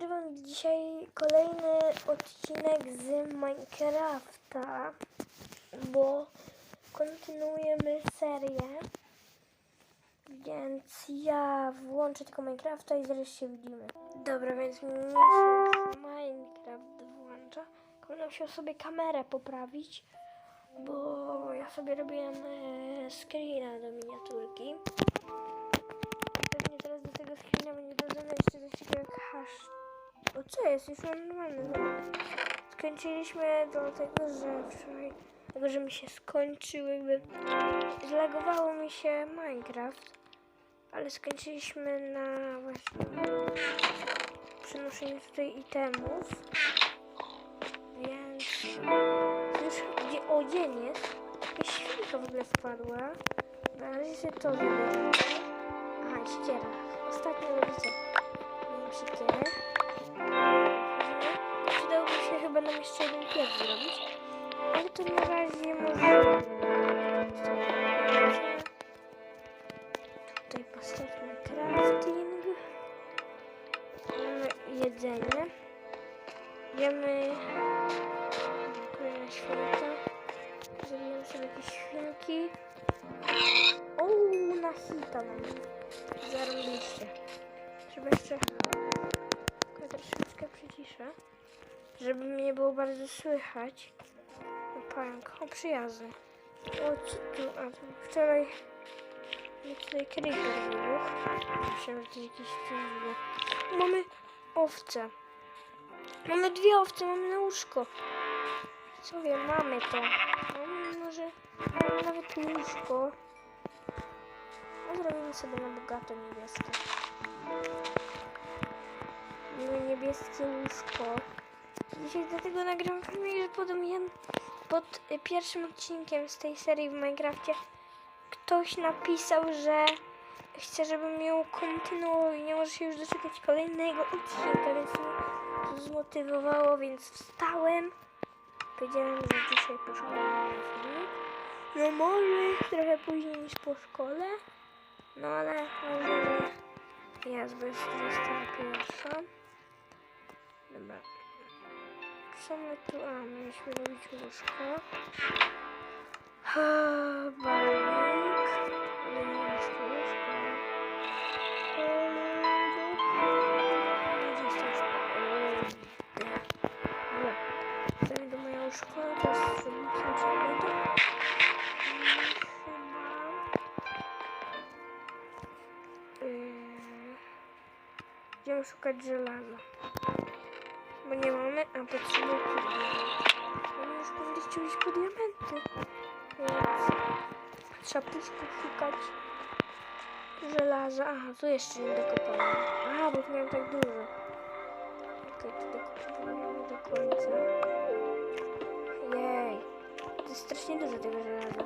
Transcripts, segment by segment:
nagrywam dzisiaj kolejny odcinek z Minecrafta, bo kontynuujemy serię. Więc ja włączę tylko Minecrafta i zaraz się widzimy. Dobra, więc mi się Minecraft włącza. Tylko musiał sobie kamerę poprawić, bo ja sobie robiłem e, screena do miniaturki. Pewnie teraz do tego screena będzie dodane jeszcze coś takiego jak hash. O co jest? Już mam normalny. Skończyliśmy do tego, że wczoraj, tego, że mi się skończyły, jakby zlagowało mi się Minecraft, ale skończyliśmy na właśnie przenoszeniu tutaj itemów, więc już gdzie o dzień jest, jakaś świnka w ogóle wpadła, na razie sobie to zabieram. Aha, ściera. Ostatnio robicie. Miałem siekierę. Chyba nam jeszcze jeden piec zrobić. Ale to na razie może... żeby mnie było bardzo słychać. O, pająk, o przyjazny. O, co tu? A, wczoraj mi tutaj creeper wybuchł. Myślałem, że to jakiś dziwny. Mamy owce. Mamy dwie owce, mamy na łóżko. Co wiem, mamy to. Mamy może mamy nawet łóżko. No, zrobimy sobie na bogato niebieskie. Miłe niebieskie łóżko. Dzisiaj dlatego nagram filmik, że podobnie pod pierwszym odcinkiem z tej serii w Minecrafcie ktoś napisał, że chce, żebym ją kontynuował i nie może się już doczekać kolejnego odcinka, więc mnie to zmotywowało, więc wstałem. Powiedziałem, że dzisiaj po szkole filmik. No może trochę później niż po szkole. No ale może że jest, bo jest 21. Dobra. Co my tu? A, mieliśmy robić łóżko. Balik. Ale nie łóżko, łóżko. Gdzie jest to łóżko? Dobra. Wstawię do moje łóżko. Teraz zrobimy sobie. Yy, Idziemy szukać żelaza. Bo nie mamy, a potrzebujemy Mamy już powinni chcieli iść po diamenty. Więc trzeba puszkę szukać żelaza. Aha, tu jeszcze nie dokopałem. Aha, bo miałem tak dużo. Okej, tu dokopujemy do końca. Jej. To jest strasznie dużo tego żelaza.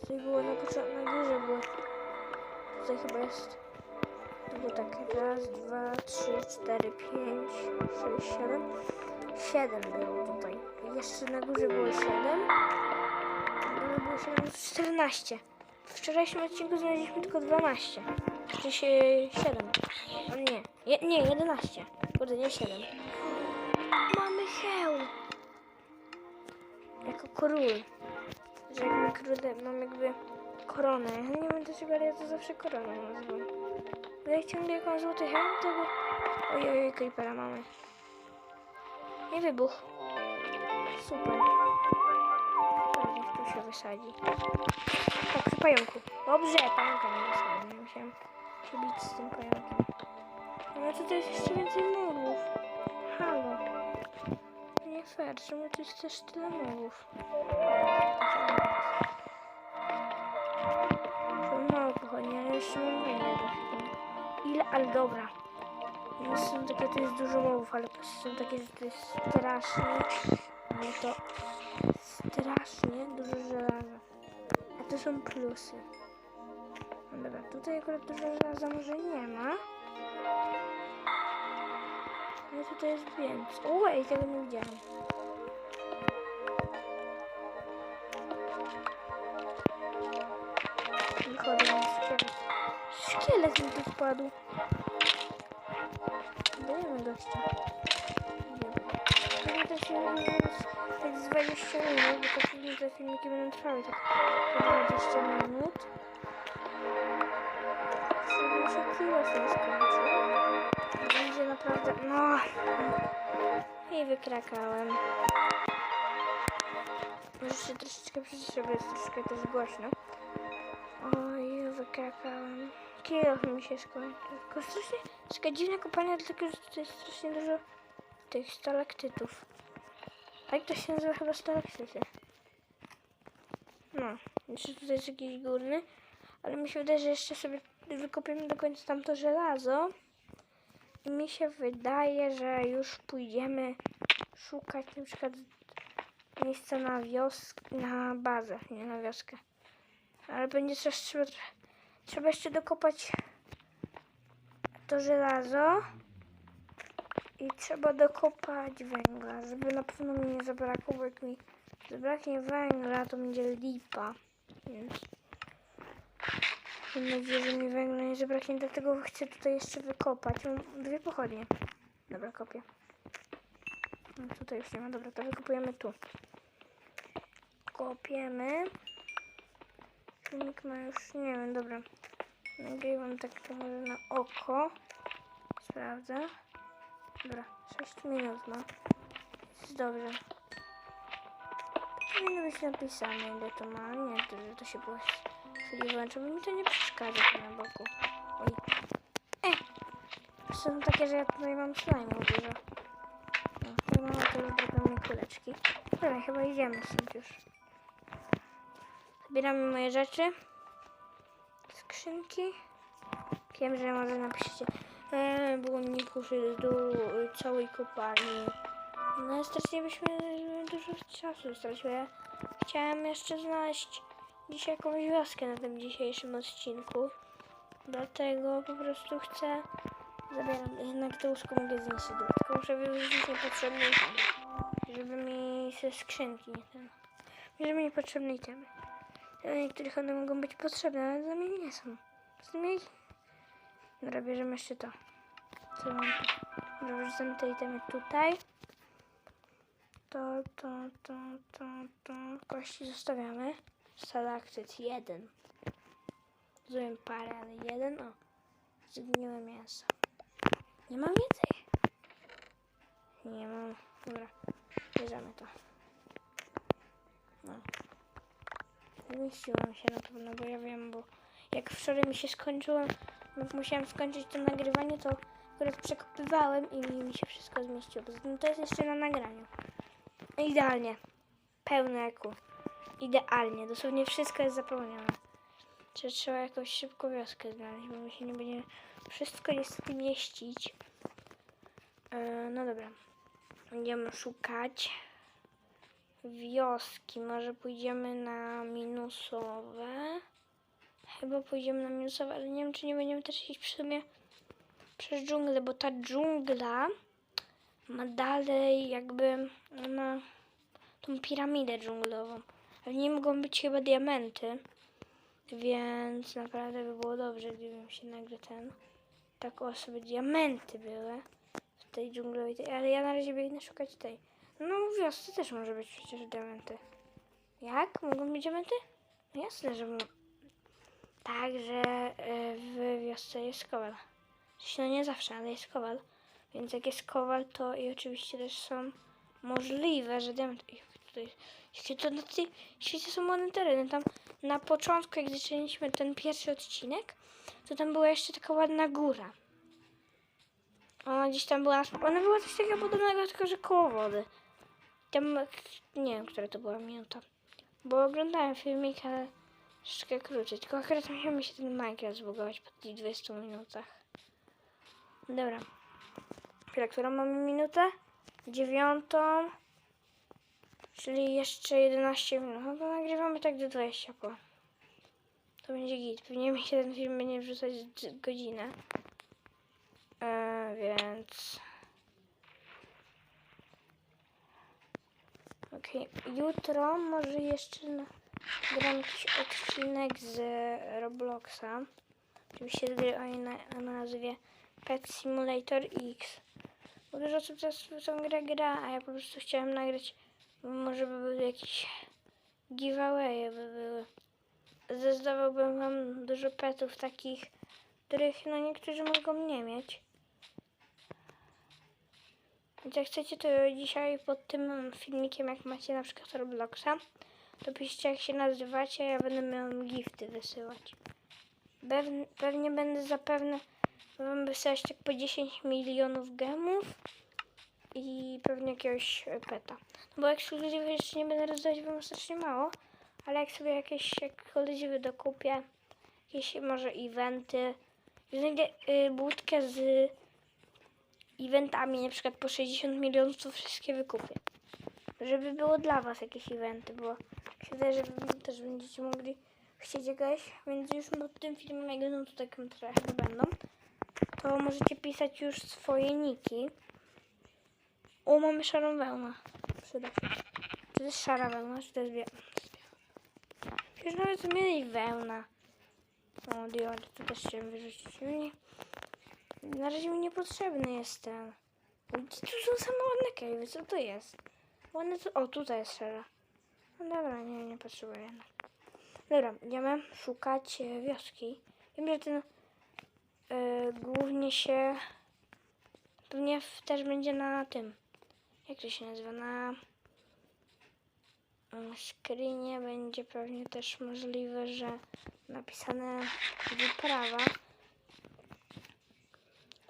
Tutaj było na początku, na górze było. Tutaj chyba jest to było tak raz, dwa, trzy, cztery, pięć, sześć, siedem. Siedem było tutaj. Jeszcze na górze było siedem. Dole było siedem, czternaście. W wczorajszym odcinku znaleźliśmy tylko dwanaście. Czy się siedem. O nie. Je, nie, jedenaście. Kurde, nie siedem. Mamy hełm. Jako król. Że jakby króle, mam jakby koronę. Ja nie wiem dlaczego, ale ja to zawsze koroną nazywam. Jak ciągle jak mam złoty hełm, tego... Ojej, creepera mamy. Nie wybuch. Super. Niech tu się wysadzi. O, przy pająku. Dobrze, pająka nie wysadzi. Musiałem się bić z tym pająkiem. Ale tutaj jest jeszcze więcej murów. Halo. Nie fair, czemu tu jest też tyle murów? To mało pochodni, ale jeszcze mam chwili. Ale dobra. No są takie, to jest dużo mowów, ale są takie, że to jest strasznie, ale to strasznie dużo żelaza. A to są plusy. No dobra, tutaj akurat dużo żelaza może nie ma. Ale tutaj jest więcej. O, ej, tego nie widziałam. Mi tu wpadł. Dajemy go 20. Pewnie to się tak z 20 minut, bo to filmy, te filmiki będą trwały tak po 20 minut. Mi się kilo nie skończył. Będzie naprawdę... No! I wykrakałem. Może się troszeczkę przyciszę, bo jest troszeczkę też głośno. Oj, wykrakałem. Kilo mi się skończył. Tylko strasznie... Taka dziwna kopalnia, dlatego że tutaj jest strasznie dużo tych stalaktytów. Tak to się nazywa chyba stalaktyty. No, jeszcze tutaj jest jakiś górny, ale mi się wydaje, że jeszcze sobie wykopiemy do końca tamto żelazo. I mi się wydaje, że już pójdziemy szukać na przykład miejsca na wioskę, na bazę, nie na wioskę. Ale będzie też trzeba, trzeba jeszcze dokopać to żelazo. I trzeba dokopać węgla, żeby na pewno mi nie zabrakło, bo jak mi zabraknie węgla, to będzie lipa. Więc mam nadzieję, że mi węgla nie zabraknie, dlatego chcę tutaj jeszcze wykopać. Mam dwie pochodnie. Dobra, kopię. No, tutaj już nie ma, dobra, to wykopujemy tu. Kopiemy. Filmik ma już, nie wiem, dobra. Nagrywam tak to może na oko. Sprawdzę. Dobra, 6 minut ma. Jest dobrze. Powinno być napisane ile to ma. Nie, to, że to się było chwili włączy, bo mi to nie przeszkadza tu na boku. Oj. E! Są takie, że ja tutaj mam slime dużo. No, tutaj mamy już drobne kuleczki. Dobra, chyba idziemy stąd już. Zbieramy moje rzeczy. Skrzynki. Wiem, że może napiszecie. Eee, było mi kuszy z dół y, całej kopalni. No strasznie byśmy dużo czasu straciły. Chciałem jeszcze znaleźć dzisiaj jakąś wioskę na tym dzisiejszym odcinku. Dlatego po prostu chcę. Zabieram jednak to łóżko mogę znieść tylko muszę wyrzucić niepotrzebne. Żeby mi ze skrzynki nie ten. Żeby mi niepotrzebne itemy. Dla niektórych one mogą być potrzebne, ale dla mnie nie są. Z nimi Dobra, bierzemy jeszcze to. Co mam? Dobra, wrzucamy te itemy tutaj. To, to, to, to, to. Kości zostawiamy. Stalaktyt jeden. Zrobiłem parę, ale jeden. O. Zgniłe mięso. Nie mam więcej. Nie mam. Dobra. Bierzemy to. No. Zmieściłem się na pewno, bo ja wiem, bo jak wczoraj mi się skończyło, jak musiałem skończyć to nagrywanie, to akurat przekopywałem i mi się wszystko zmieściło. Tym to jest jeszcze na nagraniu. Idealnie. Pełne eku. Idealnie. Dosłownie wszystko jest zapełnione. Czy trzeba jakoś szybko wioskę znaleźć, bo my się nie będziemy wszystko niestety mieścić. E, no dobra. Będziemy szukać wioski. Może pójdziemy na minusowe. Chyba pójdziemy na minusowe, ale nie wiem, czy nie będziemy też iść w sumie przez dżunglę, bo ta dżungla ma dalej jakby ma tą piramidę dżunglową. A w niej mogą być chyba diamenty, więc naprawdę by było dobrze, gdybym się nagle ten tak o sobie diamenty były w tej dżunglowej, ale ja na razie biegnę szukać tej. No w wiosce też może być przecież diamenty. Jak? Mogą być diamenty? No jasne, że mo- tak, że y, w wiosce jest kowal. No nie zawsze, ale jest kowal. Więc jak jest kowal, to i oczywiście też są możliwe, że diament... Tutaj, to na tej świecie są ładne tereny. Tam na początku, jak zaczęliśmy ten pierwszy odcinek, to tam była jeszcze taka ładna góra. Ona gdzieś tam była, ona była coś takiego podobnego, tylko że koło wody. Tam, nie wiem, która to była minuta. Bo oglądałem filmik, ale troszeczkę krócej. Tylko akurat musiał mi się ten Minecraft zbugować po tych 20 minutach. Dobra. Chwila, którą mamy minutę? Dziewiątą. Czyli jeszcze 11 minut. No to nagrywamy tak do 20 po. To będzie git. Pewnie mi się ten film będzie wrzucać godzinę. E, więc... Okej, jutro może jeszcze nagram jakiś odcinek z Robloxa. Oczywiście gry o na, o nazwie Pet Simulator X. Bo dużo osób teraz w tą grę gra, a ja po prostu chciałem nagrać, może by były jakieś giveawaye by były. Zdawałbym wam dużo petów takich, których no niektórzy mogą nie mieć. Jak chcecie, to dzisiaj pod tym filmikiem, jak macie na przykład Robloxa, to piszcie jak się nazywacie, ja będę miał gifty wysyłać. Pewn- pewnie będę zapewne wam wysyłać tak po 10 milionów gemów i pewnie jakiegoś peta. No bo ekskluzywy jeszcze nie będę rozdawać, bo mam strasznie mało, ale jak sobie jakieś ekskluzywy dokupię, jakieś może eventy, znajdę y, budkę z eventami, na przykład po 60 milionów, to wszystkie wykupię. Żeby było dla was jakieś eventy, bo się wydaje, że też będziecie mogli chcieć jakieś, więc już pod tym filmem, jak będą tutaj komentarze chyba będą, to możecie pisać już swoje niki. O, mamy szarą wełnę. Przyda się. Czy to jest szara wełna, czy to jest biała? Już nawet mieli wełna. O, diody, to też chciałem wyrzucić. Nie. Na razie mi niepotrzebny jest ten. Gdzie tu są same ładne? Co to jest? Ładne to... O, tutaj jest szara. No dobra, nie, nie potrzebuję. Dobra, idziemy szukać e, wioski. Wiem, że ten e, głównie się... Pewnie też będzie na tym. Jak to się nazywa? Na mm, screenie będzie pewnie też możliwe, że napisane wyprawa.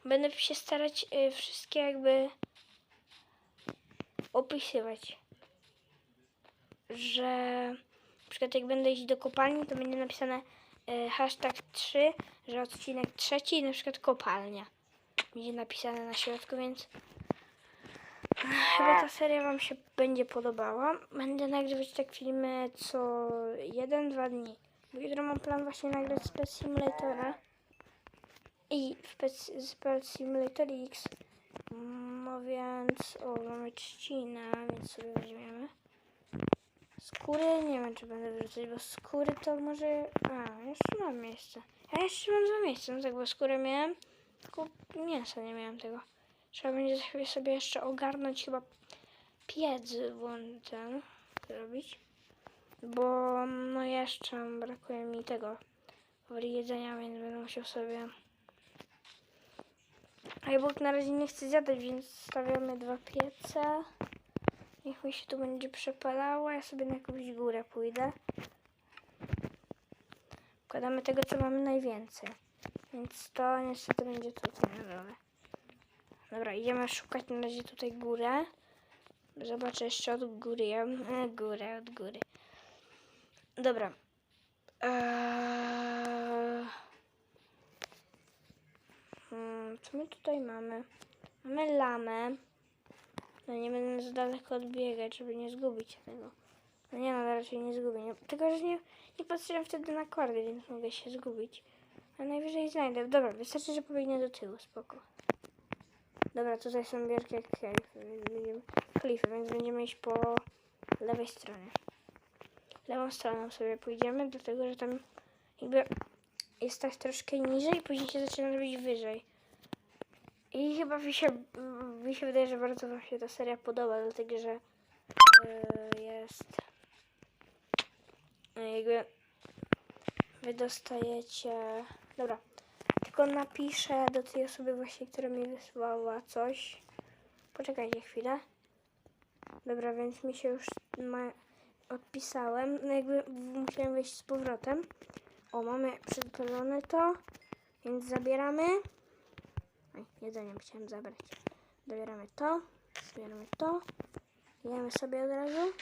Będę się starać y, wszystkie jakby opisywać. Że na przykład jak będę iść do kopalni, to będzie napisane y, hashtag 3, że odcinek trzeci na przykład kopalnia. Będzie napisane na środku, więc chyba ta seria Wam się będzie podobała. Będę nagrywać tak filmy co jeden, dwa dni. Bo jutro mam plan właśnie nagrać Spec Simulatora i w Pet- Simulator X. No więc, o, mamy trzcinę, więc sobie weźmiemy. Skóry, nie wiem czy będę wrzucać, bo skóry to może... A, jeszcze mam miejsce. Ja jeszcze mam dwa miejsca, no tak, bo skórę miałem, tylko mięsa nie miałem tego. Trzeba będzie sobie- sobie jeszcze ogarnąć chyba piec ten zrobić. Bo no jeszcze brakuje mi tego jedzenia, więc będę musiał sobie... Ja na razie nie chce zjadać, więc stawiamy dwa piece. Niech mi się tu będzie przepalało, ja sobie na jakąś górę pójdę. Wkładamy tego, co mamy najwięcej. Więc to niestety będzie tutaj na dole. Dobra, idziemy szukać na razie tutaj górę. Zobaczę jeszcze od góry. E, górę, od góry. Dobra. Eee... Hmm, co my tutaj mamy? Mamy lamę. No nie będę za daleko odbiegać, żeby nie zgubić tego. No nie no, raczej nie zgubię. Nie, tylko, że nie, nie patrzyłem wtedy na kordy, więc mogę się zgubić. A najwyżej znajdę. Dobra, wystarczy, że pobiegnę do tyłu, spoko. Dobra, tutaj są wielkie klify, więc będziemy, iść po lewej stronie. Lewą stroną sobie pójdziemy, dlatego że tam jakby jest tak troszkę niżej, później się zaczyna robić wyżej. I chyba mi się, mi się wydaje, że bardzo Wam się ta seria podoba, dlatego że e, jest e, jakby Wy dostajecie... Dobra, tylko napiszę do tej osoby właśnie, która mi wysłała coś. Poczekajcie chwilę. Dobra, więc mi się już ma... odpisałem. No jakby musiałem wejść z powrotem. O, mamy przypalone to, więc zabieramy. Oj, jedzenie chciałem zabrać. Zabieramy to, zabieramy to. Jemy sobie od razu.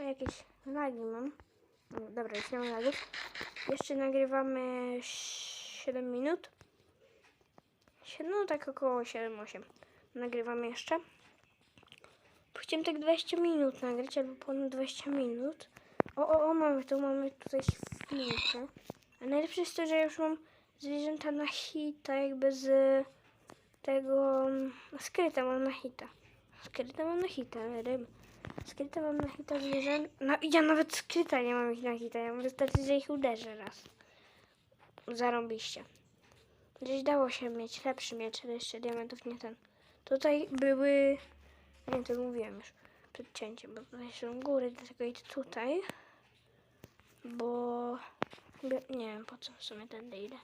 O, jakieś lagi mam. No, Dobra, już nie mam lagów. Jeszcze nagrywamy 7 minut. No tak około 7-8. Nagrywamy jeszcze. Chciałem tak 20 minut nagrać, albo ponad 20 minut. O, o, o, mamy tu, mamy tutaj świnkę. A najlepsze jest to, że już mam zwierzęta na hita, jakby z tego... mm, Skryte mam na hita. Skryte mam na hita, ryb. Skryte mam na hita zwierzę. No ja nawet skryta nie mam ich na hita. Ja wystarczy, że ich uderzę raz. Zarąbiście. Gdzieś dało się mieć lepszy miecz, ale jeszcze diamentów nie ten. Tutaj były... Nie, to mówiłem już przed cięciem, bo tutaj góry, dlatego idę tutaj. Bo... Nie wiem po co w sumie tędy idę.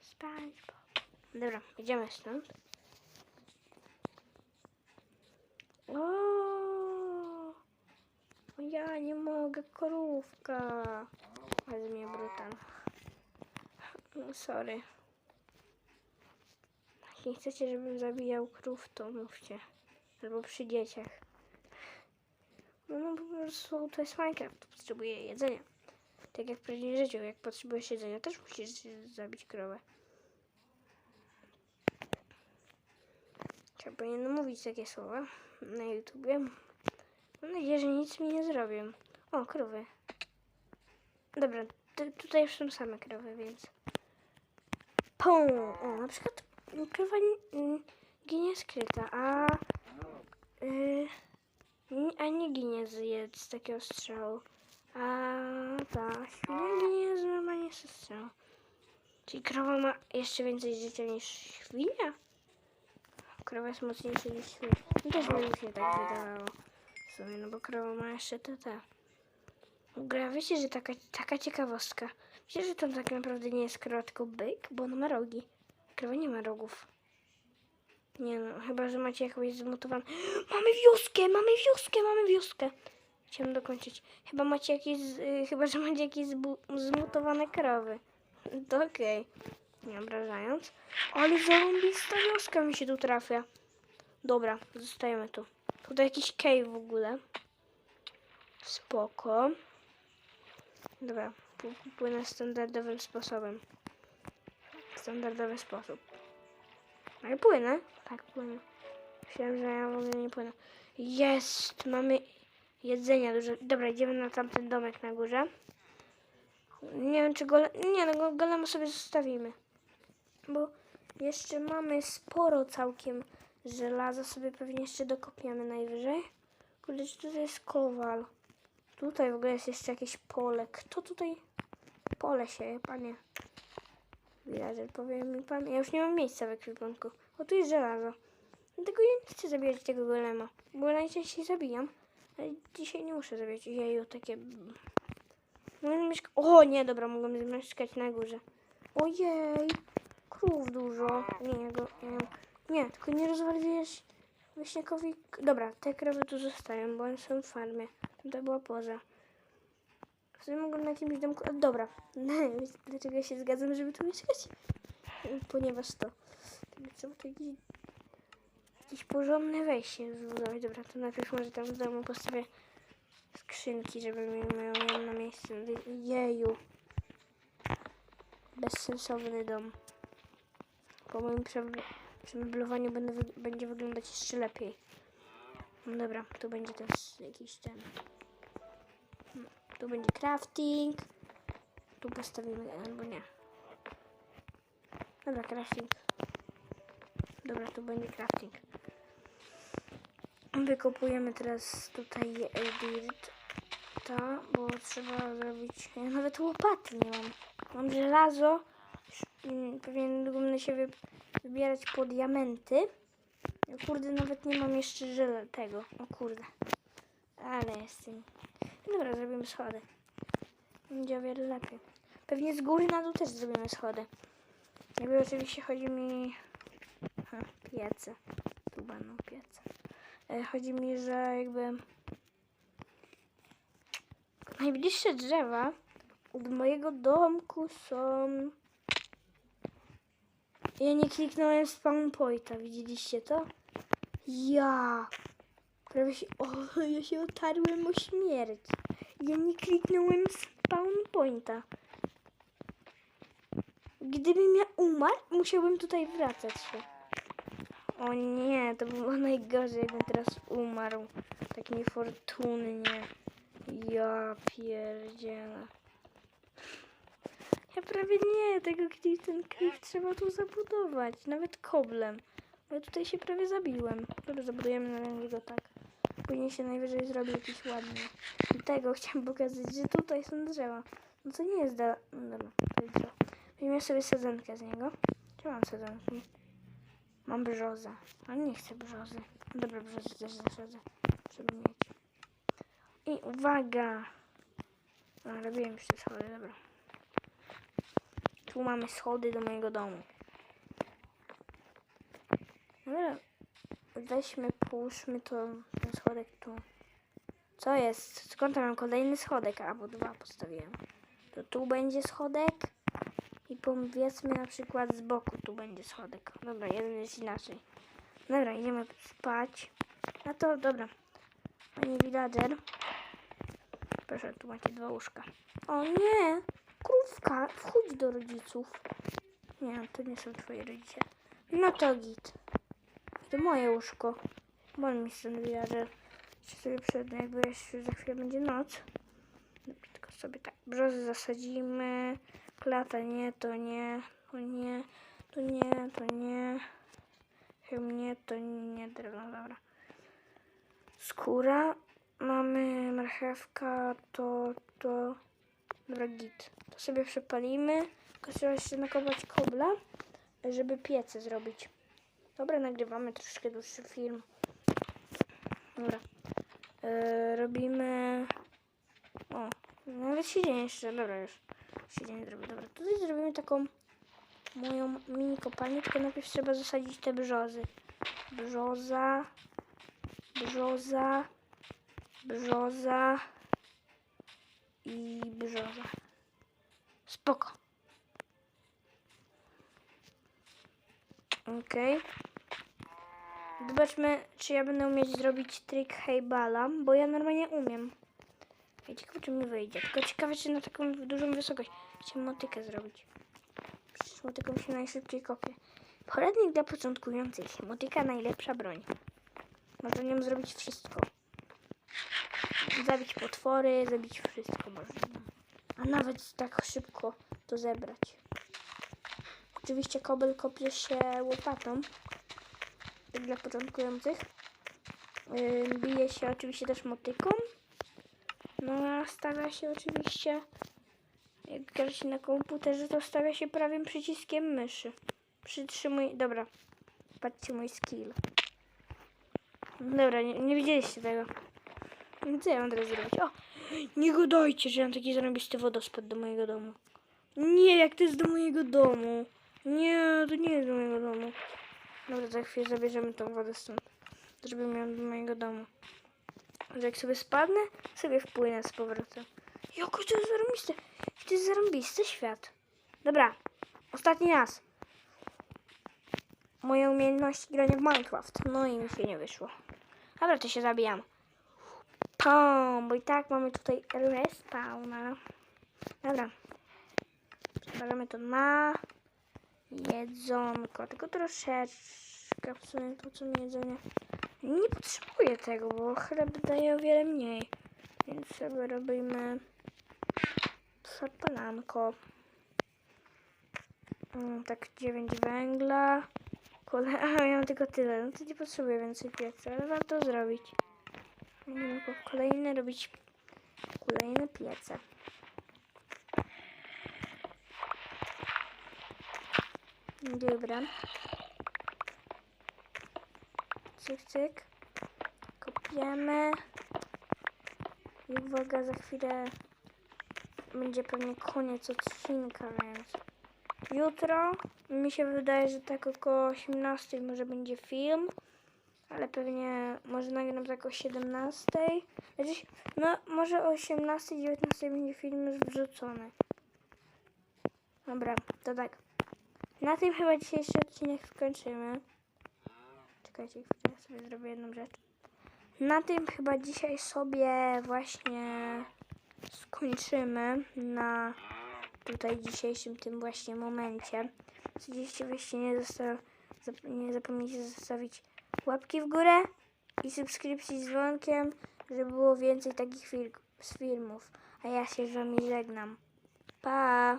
SpongeBob. Dobra, idziemy stąd. O, ja nie mogę, krówka. Ale mnie brutal. No, sorry. Nie chcecie, żebym zabijał krów, to mówcie. Albo przy dzieciach. No, po prostu to jest Minecraft, potrzebuję jedzenia. Tak jak w prawdziwym życiu, jak potrzebujesz jedzenia, też musisz zabić krowę. Trzeba powinienem mówić takie słowa na YouTubie. Mam nadzieję, że nic mi nie zrobią. O, krowy. Dobra, tu- tutaj już są same krowy, więc... Pum! O, na przykład krowa nie, ginie skryta, a... Yy, nie- a nie ginie z, z takiego strzału. A ta świnia ginie z normalnie ze strzału. Czyli krowa ma jeszcze więcej życia niż świnia? Krowa jest mocniejsza niż świnia. No też mi się tak wydawało. W sumie, no bo krowa ma jeszcze te te. Gra, wiecie, że taka, taka ciekawostka. Wiecie, że to tak naprawdę nie jest krowa, tylko byk, bo ona ma rogi. Krowa nie ma rogów. Nie no, chyba, że macie jakąś zmutowaną... Mamy wioskę, mamy wioskę, mamy wioskę. Chciałem dokończyć. Chyba macie jakieś, z- y, chyba, że macie jakieś zmutowane krowy. To okej. Nie obrażając. Ale zarąbista wioska mi się tu trafia. Dobra, zostajemy tu. Tutaj jakiś cave w ogóle. Spoko. Dobra, płynę standardowym sposobem. Standardowy sposób. Ale płynę? Tak, płynę. Myślałem, że ja w ogóle nie płynę. Jest! Mamy jedzenia dużo. Dobra, idziemy na tamten domek na górze. Nie wiem, czy gole... Nie, no go- golema sobie zostawimy. Bo jeszcze mamy sporo całkiem żelaza. Sobie pewnie jeszcze dokopiemy najwyżej. Kurde, czy tutaj jest kowal? Tutaj w ogóle jest jeszcze jakieś pole. Kto tutaj pole sieje, panie? Villager, powie mi pan. Ja już nie mam miejsca w ekwipunku. O, tu jest żelazo. Dlatego ja nie chcę zabijać tego golema. Bo najczęściej zabijam. Ale dzisiaj nie muszę zabijać. Jeju, takie... Mogę mieszka- o nie, dobra, mogę mieszkać na górze. Ojej, krów dużo. Nie, ja go... Nie, tylko nie rozwaliłeś wieśniakowi... Dobra, te krowy tu zostają, bo one są w farmie. To była poza. W sumie mogą na jakimś domku... Dobra, dlaczego ja się zgadzam, żeby tu mieszkać? Ponieważ to... Trzeba tu jakieś, jakieś porządne wejście zbudować. Dobra, to najpierw może tam w domu postawię skrzynki, żeby mi miały na miejsce. Jeju. Bezsensowny dom. Po moim prze- przemeblowaniu będę będzie wyglądać jeszcze lepiej. No dobra, tu będzie też jakiś ten. Tu będzie crafting. Tu postawimy, albo nie. Dobra, crafting. Dobra, tu będzie crafting. Wykopujemy teraz tutaj dirt. To, bo trzeba zrobić. Ja nawet łopaty nie mam. Mam żelazo. Mm, Pewnie niedługo będę się wy, wybierać po diamenty. Kurde, nawet nie mam jeszcze żele tego. O kurde. Ale jestem. Dobra, zrobimy schody. Będzie o wiele lepiej. Pewnie z góry na dół też zrobimy schody. Jakby oczywiście chodzi mi... Ha, piece. Tu będą piece. E, Chodzi mi, że jakby... Najbliższe drzewa od mojego domku są... Ja nie kliknąłem spawn pointa, widzieliście to? Ja! Prawie się... O, ja się otarłem o śmierć. Ja nie kliknąłem spawn pointa. Gdybym ja umarł, musiałbym tutaj wracać się. O nie, to by było najgorzej, jakbym teraz umarł. Tak niefortunnie. Ja pierdzielę. Ja prawie nie, tego ten cliff trzeba tu zabudować. Nawet koblem. Ja tutaj się prawie zabiłem. Dobra, zabudujemy na razie go tak. Później się najwyżej zrobi jakiś ładny. I tego chciałam pokazać, że tutaj są drzewa. No to nie jest da... No dobra, to jest drzewo. Weźmiemy sobie sadzonkę z niego. Gdzie mam sadzonki? Mam brzozę. Ale nie chcę brzozy. Dobra, brzozę też zasadzę. Żeby mieć. I uwaga! A, robiłem już te schody, dobra. Tu mamy schody do mojego domu. Dobra. Weźmy, połóżmy to, schodek tu. Co jest? Skąd mam kolejny schodek? Albo dwa postawiłem. To tu będzie schodek. I powiedzmy na przykład z boku tu będzie schodek. Dobra, jeden jest inaczej. Dobra, idziemy spać. A to dobra. Panie villager. Proszę, tu macie dwa łóżka. O nie! Krówka, wchodź do rodziców. Nie, to nie są twoi rodzice. No to git. To moje łóżko. Bol mi villager. Jeszcze sobie przed, jakby jeszcze za chwilę będzie noc. Dobra, tylko sobie tak brzozy zasadzimy. Klata nie, to nie, to nie, to nie, to nie. Chyba nie, to nie, drewno, dobra. Skóra. Mamy marchewka, to, to. Dobra, git. To sobie przepalimy. Tylko trzeba jeszcze nakopać kobla, żeby piece zrobić. Dobra, nagrywamy troszkę dłuższy film. Dobra. E, robimy... O, nawet siedzenie jeszcze. Dobra, już. Siedzenie zrobię. Dobra, tutaj zrobimy taką moją mini kopalnię, tylko najpierw trzeba zasadzić te brzozy. Brzoza, brzoza, brzoza i brzoza. Spoko. Okej. Zobaczmy, czy ja będę umieć zrobić trik hejbala, bo ja normalnie umiem. Ja ciekawe, czy mi wyjdzie. Tylko ciekawe, czy na taką dużą wysokość. Chciałem motykę zrobić. Przecież motyką się najszybciej kopie. Poradnik dla początkujących. Motyka najlepsza broń. Można nią zrobić wszystko. Zabić potwory, zabić wszystko można. A nawet tak szybko to zebrać. Oczywiście kobel kopie się łopatą. Tak dla początkujących. Bije się oczywiście też motyką. No a stawia się oczywiście, jak gra się na komputerze, to stawia się prawym przyciskiem myszy. Przytrzymuj, dobra, patrzcie mój skill. Dobra, nie, nie widzieliście tego. No Co ja mam teraz zrobić? O, nie gadajcie, że ja mam taki zarąbisty wodospad do mojego domu. Nie, jak to jest do mojego domu. Nie, to nie jest do mojego domu. Dobra, za chwilę zabierzemy tą wodę stąd, żeby miał do mojego domu że jak sobie spadnę, sobie wpłynę z powrotem. Joko to jest zarąbiste. To jest zarąbisty świat. Dobra, ostatni raz. Moje umiejętności grania w Minecraft. No i mi się nie wyszło. Dobra, to się zabijam. Pum, bo i tak mamy tutaj respawna. Dobra. Przekładamy to na jedzonko. Tylko troszeczkę w sumie to co mi jedzenie. Nie potrzebuję tego, bo chleb daje o wiele mniej. Więc sobie robimy szarpananko. Mm, tak 9 węgla. Kole... A, ja mam tylko tyle. No to nie potrzebuję więcej pieca, ale warto zrobić. Po kolejne robić kolejne piece. Dobra. Cyk, cyk. Kopiemy. I uwaga, za chwilę będzie pewnie koniec odcinka, więc jutro mi się wydaje, że tak około 18 może będzie film, ale pewnie może nagram tak o 17. Znaczy, no może o 18, 19 będzie film już wrzucony. Dobra, to tak. Na tym chyba dzisiejszy odcinek skończymy. Czekajcie, chwilę, sobie zrobię jedną rzecz. Na tym chyba dzisiaj sobie właśnie skończymy na tutaj dzisiejszym tym właśnie momencie. Oczywiście wyście nie, nie zapomnijcie zostawić łapki w górę i subskrypcji z dzwonkiem, żeby było więcej takich fil- filmów. A ja się z wami żegnam. Pa!